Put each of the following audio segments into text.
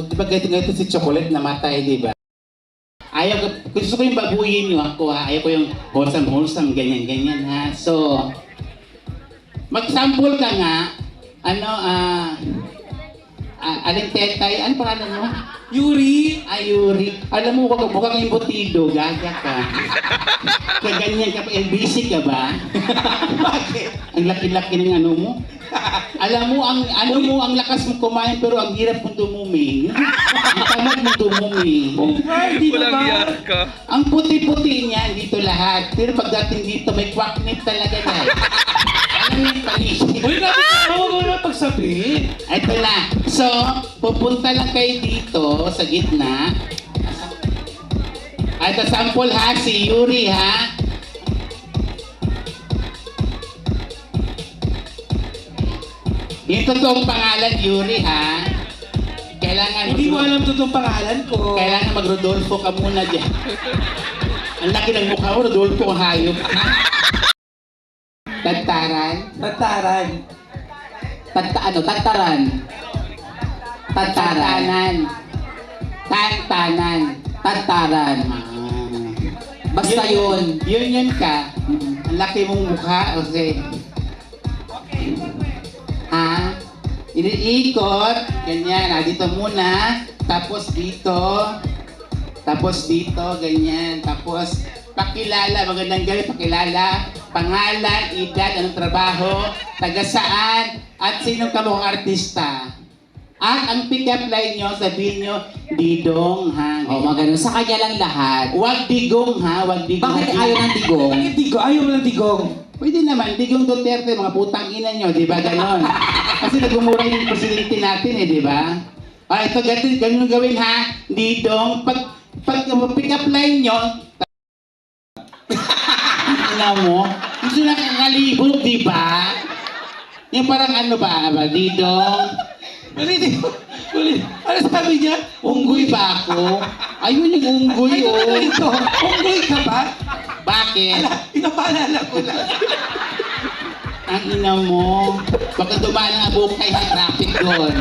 Ako. Di ba ganito ganito si Chocolate namatay, di ba? Ayaw gusto ko yung babuyin niyo ako ha. Ayaw ko yung wholesome-wholesome, ganyan-ganyan ha. So, mag-sample ka nga. Ano, ah, ah, aling tetay, ano pangalan mo? Yuri! Ayuri. Alam mo, wag mukhang imbutido, gaga ka. Kaya ganyan ka pa, LBC ka ba? Bakit? Ang laki-laki ng ano mo. Alam mo, ang ano mo, ang lakas mo kumain pero ang hirap mo dumumi. Ang tamad mo dumumi. Ay, di Walang ba? yan ka. Ang puti-puti niyan dito lahat. Pero pagdating dito, may quacknip talaga na. Alam mo yung paligid. Uy, natin ako mo na pagsabi. Ito na. So, pupunta lang kayo dito sa gitna. At sa sample ha, si Yuri ha. Yung totoong pangalan, Yuri ha. Kailangan Hindi mo alam totoong pangalan ko. Kailangan mag-Rodolfo ka muna dyan. Ang laki ng mukha mo, Rodolfo ang hayop. Tagtaran. Tataran. Tagta, ano? Tagtaran. Tagtaran. Tantanan. Tagtaran. Basta yun. Yun yun ka. Ang laki mong mukha. Okay. Ha? Iniikot. Ganyan. Ah, dito muna. Tapos dito. Tapos dito. Ganyan. Tapos pakilala. Magandang gabi. Pakilala. Pangalan, edad, anong trabaho, taga saan, at sinong kamukhang artista. At ang pick-up line nyo, sabihin nyo, Didong, ha? Oh, magano sa kanya lang lahat. Huwag digong, ha? Huwag digong. Bakit ayaw ng digong? Bakit digo? Ayaw mo ng digong. Pwede naman, Digong Duterte, mga putang ina nyo, di ba ganon? Kasi nagumura yung presidente natin eh, di ba? Ah, ito, ganun, ganun gawin ha, Didong, pag, pag pick up line nyo, ina mo, gusto na kakalibog, di ba? Yung parang ano ba, ba Didong, Ulit, ulit. Ano sabi niya? unggoy ba ako? Ayun yung unggoy, oh. Unggoy ka ba? Bakit? Ala, pinapaalala ko na. Ang ina mo. Baka dumaan ang abukay sa traffic doon.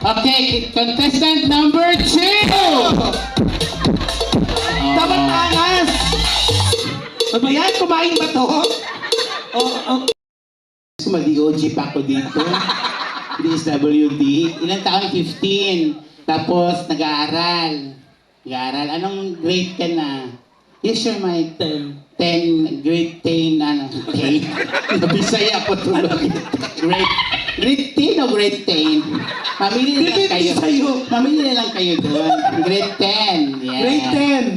Okay, contestant number two! Dapat angas! Ano ba yan? Kumain ba to? Oh, oh. Mag-OG pa ako dito. DSWD. Ilang taon? 15. Tapos, nag-aaral. Nag-aaral. Anong grade ka na? Yes, sir, Mike. 10. 10, grade 10, ano, 10. Nabisaya ako tuloy. grade, grade 10 o grade 10? Mamili na lang kayo. sa'yo. Mamili na lang kayo doon. Grade 10. Yeah. Grade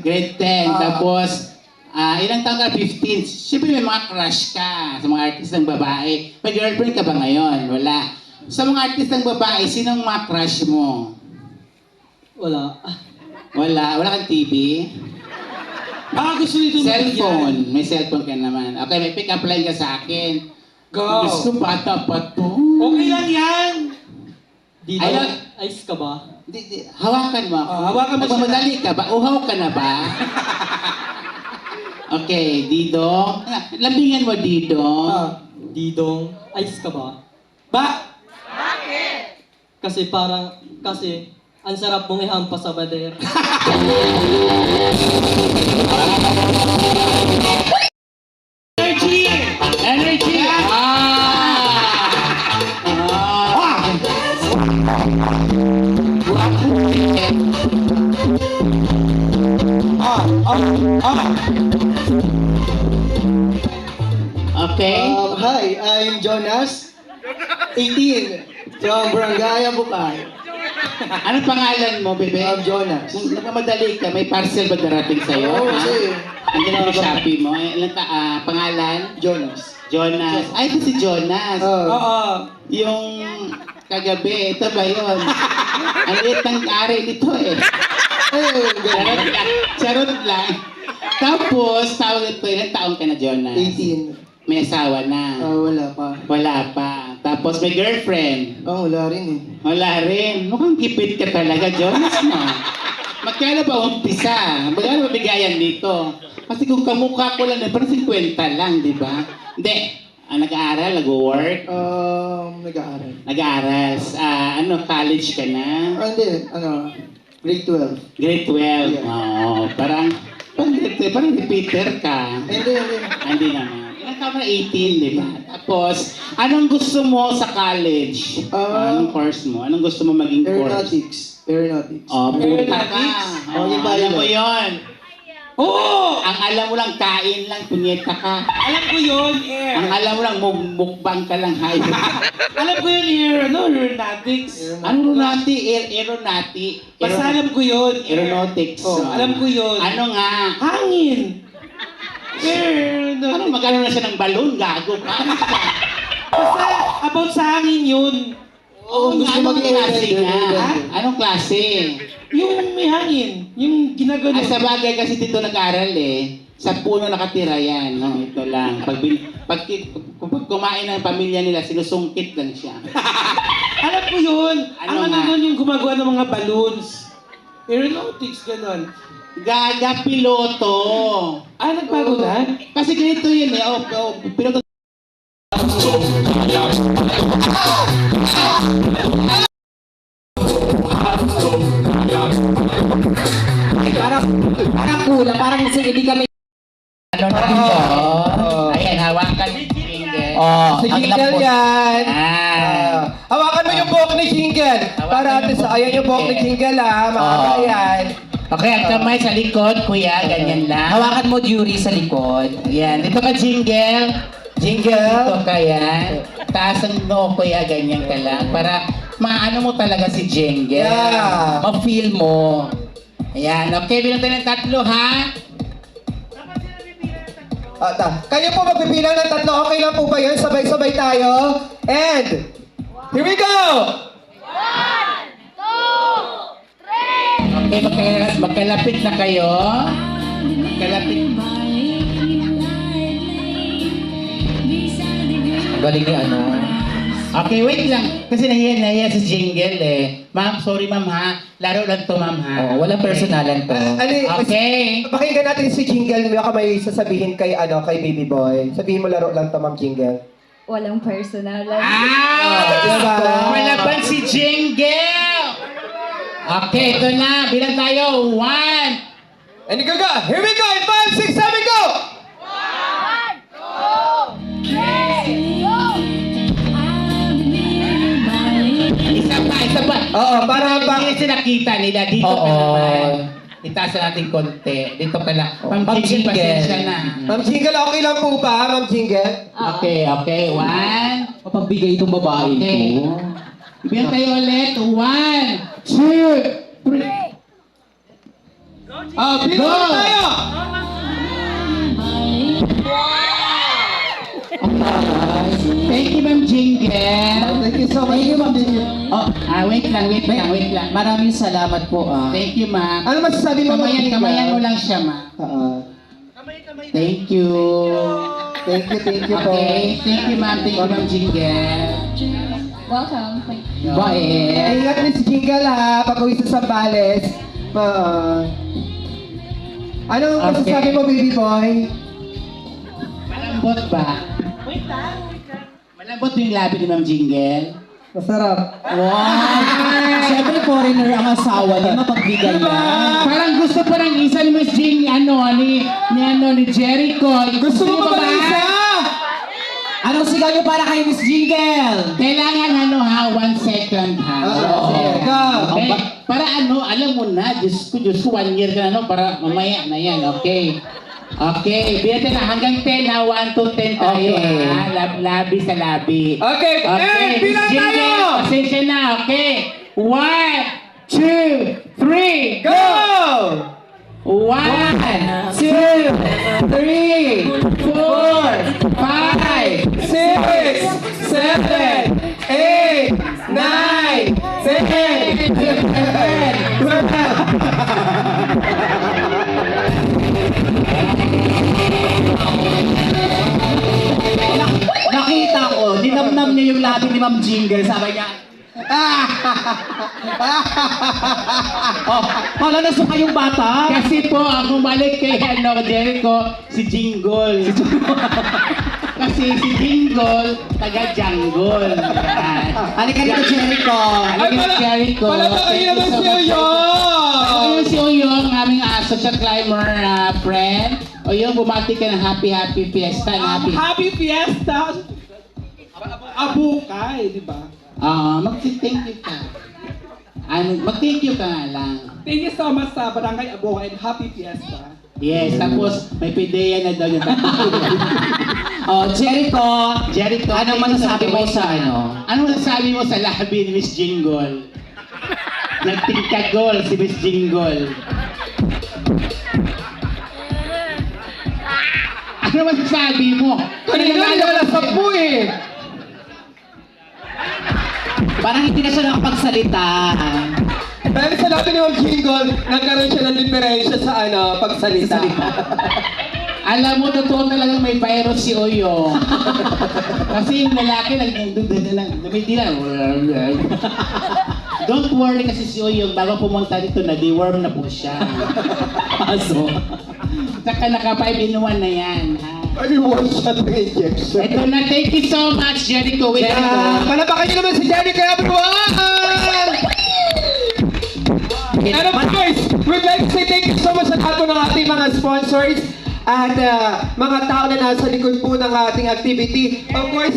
10. Grade 10. Ah. Tapos, ah ilang taon ka? 15. Siyempre may mga crush ka sa mga artist ng babae. May girlfriend ka ba ngayon? Wala. Sa mga artist ng babae, sinong mga crush mo? Wala. Wala. Wala kang TV? Baka gusto nito Cellphone. May cellphone ka naman. Okay, may pick up line ka sa akin. Go. Gusto bata pa to. Okay lang yan. Dito, Ayun. ice ka ba? Di, di, hawakan mo ako. Oh, hawakan mo siya. Nagmamadali ka ba? Uhaw ka na ba? okay, Didong. Ah, Lambingan mo, Didong. Ah, Didong, ice ka ba? ba? Kasi parang, kasi, ang sarap mong ihampas sa bader. Energy! Energy! Ah! Ah! Ah, ah, ah. Okay? Um, hi, I'm Jonas, 18, from Barangay Bukay. Anong pangalan mo, bebe? I'm Jonas. Kung nagmamadali ka, may parcel ba darating sa'yo? Oo, ha? Nandiyan ang Shopee mo. Eh, ilan ka, ah, pangalan? Jonas. Jonas. Ay, ito si Jonas. Oo. Yung kagabi, ito ba yun? Ang liit ng ari nito eh. ayun, Charot lang. Charot lang. Tapos, tawag ito, ilang taon ka na, Jonas? 18. May asawa na. Ah, wala pa. Wala pa. Tapos may girlfriend. Oh, wala rin eh. Wala rin. Mukhang gipit ka talaga, Jonas mo. Magkano ba umpisa? Magkano mabigayan dito? Kasi kung kamukha ko lang, parang 50 lang, di ba? Hindi. Ah, nag-aaral, nag-work, Um, nag-aaral. nag-aaral. Ah, ano, college ka na? Ah, hindi, ano, grade 12. Grade 12. Yeah. Oo, parang, parang, grade 12, parang repeater ka. Hindi, hindi. Ah, Hindi naman. Na? 18, di ba? Tapos, anong gusto mo sa college? Ah, anong course mo? Anong gusto mo maging course? Aeronautics. Aeronautics. Oh, puta ka. Aeronautics? Oh, Oh, yung alam pilot. mo yon. Oo! Ang alam mo lang, kain lang, punyeta ka. Alam ko yun, air. Ang alam mo lang, mug- mukbang ka lang, hay. Alam ko yun, air. Ano, aeronautics. ano aeronautic? Aer aeronautic? Basta alam ko yun, air. Aeronautics. Oh, alam ko yun. Ano nga? Hangin. Ano, magkano na siya ng balon? Gago ka. Ano? Basta about sa hangin yun. Oo, gusto anong maging klase nga? airliner. Anong klase? Yung may hangin. Yung ginagano. Ah, sa bagay kasi dito nag-aral eh. Sa puno nakatira yan. No? Ito lang. Pag, bin- pag, pag, pag kumain ng pamilya nila, sinusungkit lang siya. Alam ko yun. Ano Ang ano nga? nun yung gumagawa ng mga balloons. Aeronautics, ganon. Gaga piloto. Ah, nagbago na? Kasi ganito yun eh. Oh, oh, piloto. Parang, parang kulang, parang sige, di kami... Ano na oh. Ayan, hawakan. Oh, Si Jingle yan. Ah. hawakan mo yung buhok ni Jingle. Para ate sa ayan yung buhok ni Jingle ah. Makaka Oh. Okay, ang kamay sa likod, kuya. Ganyan lang. Hawakan mo, Jury, sa likod. Yan. Dito ka, jingle. Dito Jingle. ka yan. Taas ang noo, kuya. Ganyan ka lang. Para maano mo talaga si jingle. Yeah. Ma-feel mo. Ayan. Okay, bilang tayo ng tatlo, ha? Ah, ta. Kayo po magpipilang ng tatlo. Okay lang po ba yun? Sabay-sabay tayo. And, here we go! Okay, magkalapit, magkalapit na kayo. Magkalapit. Galing ni ano. Okay, wait lang. Kasi nahiya, nahiya si Jingle eh. Ma'am, sorry ma'am ha. Laro lang to ma'am ha. Oh, walang personalan to. Ali, Okay. Pakinggan natin si Jingle. Baka may sasabihin kay, ano, kay Baby Boy. Sabihin mo laro lang to, Ma'am Jingle. Walang personalan. Ah! Malaban si Jingle! Okay, ito na. Bilang tayo. One. And go, go! Here we go! In 5, 6, 7, Oo, para ba... Hindi sila kita nila. Dito ka Oo. naman. Itaas na natin konti. Dito ka lang. Ma'am Ma'am Jingle, Jingle. pasensya na. Ma'am Jingle, okay lang po ba, Ma'am Jingle? Okay, okay. One. Mapagbigay itong babae Okay. ko. Bilang tayo ulit. One, two, three. Ah, Go! Go! tayo! Thank you, Ma'am Jingle. Thank you so much, Ma'am Jingle. Oh, ah, wait lang, wait lang, wait lang. Maraming salamat po ah. Thank you, ma'am. Ano masasabi mo, Ma'am Kamayan, Jingle? kamayan mo lang siya, ma'am. Oo. Thank you. Thank you, thank you po. Okay, thank you, ma'am. Thank you, ma'am Jingle. Welcome. Thank you. Bye. Ingat din si Jingle ha, pag-uwi sa Sambales. Oo. Anong Okay. masasabi mo, baby boy? Malambot ba? Malambot yung labi ni ma'am Jingle. Masarap. Wow! Siyempre, foreigner ang asawa niya, mapagbigay yan. Parang gusto pa ng isa ni Miss Jing, ano, ni, ni, ano, ni Jericho. Gusto mo ba ba? ng isa? Anong sigaw niyo para kay Miss Jingle? Kailangan ano ha, one second ha. Oo. Go. Okay. Para ano, alam mo na, Diyos ko, Diyos ko, one year ka na, no? Para mamaya na yan, okay. Okay, biyete na hanggang 10 ha, 1 to 10 tayo Okay. ha. Lab, labi sa labi. Okay, and bilang Jingle, tayo! Pasensya na, okay. 1, 2, 3, go! Go! 1, 2, 3, 4, 5, 6, 7, 8, 9, 10, 11, 12. Ni Ma'am Jingle. Sabi niya, oh, hala na suka yung bata. Kasi po, ang bumalik kay ano, Jericho, si Jingle. Kasi si Jingle, taga-jungle. Yan. Halika dito, Jericho. Halika si Jericho. Palatakan niyo naman si Uyong! si Uyong, aming uh, social climber uh, friend. Uyong, bumati ka ng happy, happy fiesta. Um, happy. happy Fiesta! Abukay, di ba? Ah, mag-thank you ka. Ano, mag-thank you ka nga lang. Thank you so much sa Barangay Abukay and happy Fiesta. Yes, tapos may pideya na daw yung Oh, Jericho. Jericho, Ano masasabi mo sa ano? Ano masasabi mo sa labi ni Miss Jingle? Nagtingkagol si Miss Jingle. Ano masasabi mo? Kanina nilalas sa po eh! Parang hindi na siya nakapagsalita. Dahil sa labi ni Ma'am Jingle, nagkaroon siya ng diferensya sa ano, pagsalita. Alam mo, totoo talagang may virus si Oyo. kasi yung lalaki, nagdudud lang, dumidi lang. Don't worry kasi si Oyo, bago pumunta dito, na-deworm na po siya. Paso. Saka naka 5 in 1 na yan. Ha? Ay, one shot ng injection. Ito na, thank you so much, Jericho. Wait, Yeah, Jericho. palapakan niyo naman si Jenny everyone! And of course, we'd like to say thank you so much sa lahat po ng ating mga sponsors at uh, mga tao na nasa likod po ng ating activity. Of course,